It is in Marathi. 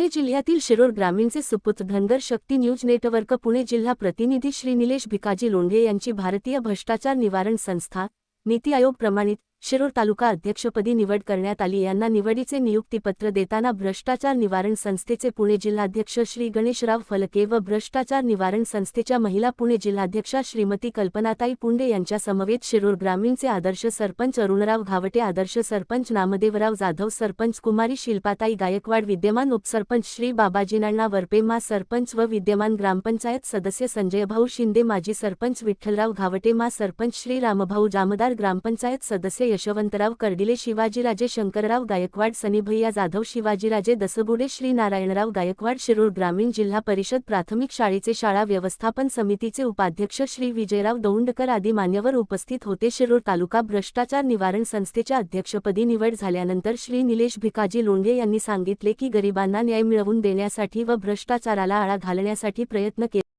पुणे जिल्ह्यातील शिरोळ ग्रामीणचे सुपुत्र धनगर शक्ती न्यूज नेटवर्क पुणे जिल्हा प्रतिनिधी श्री निलेश भिकाजी लोंढे यांची भारतीय भ्रष्टाचार निवारण संस्था नीती आयोग प्रमाणित शिरूर तालुका अध्यक्षपदी निवड करण्यात आली. यांना निवडीचे नियुक्तीपत्र देताना भ्रष्टाचार निवारण संस्थेचे पुणे जिल्हाध्यक्ष श्री गणेशराव फलके व भ्रष्टाचार निवारण संस्थेच्या महिला पुणे जिल्हाध्यक्षा श्रीमती कल्पनाताई पुंडे यांच्या समवेत ग्रामीणचे आदर्श सरपंच अरुणराव घावटे आदर्श सरपंच नामदेवराव जाधव सरपंच कुमारी शिल्पाताई गायकवाड विद्यमान उपसरपंच श्री बाबाजीनाना वरपेमा सरपंच व विद्यमान ग्रामपंचायत सदस्य संजयभाऊ शिंदे माजी सरपंच विठ्ठलराव घावटे मा सरपंच श्री रामभाऊ जामदार ग्रामपंचायत सदस्य यशवंतराव कर्डिले शिवाजीराजे शंकरराव गायकवाड सनीभैया जाधव शिवाजीराजे दसबुडे श्री नारायणराव गायकवाड शिरूर ग्रामीण जिल्हा परिषद प्राथमिक शाळेचे शाळा व्यवस्थापन समितीचे उपाध्यक्ष श्री विजयराव दौंडकर आदी मान्यवर उपस्थित होते. शिरूर तालुका भ्रष्टाचार निवारण संस्थेच्या अध्यक्षपदी निवड झाल्यानंतर श्री निलेश भिकाजी लोंढे यांनी सांगितले की गरिबांना न्याय मिळवून देण्यासाठी व भ्रष्टाचाराला आळा घालण्यासाठी प्रयत्न केले.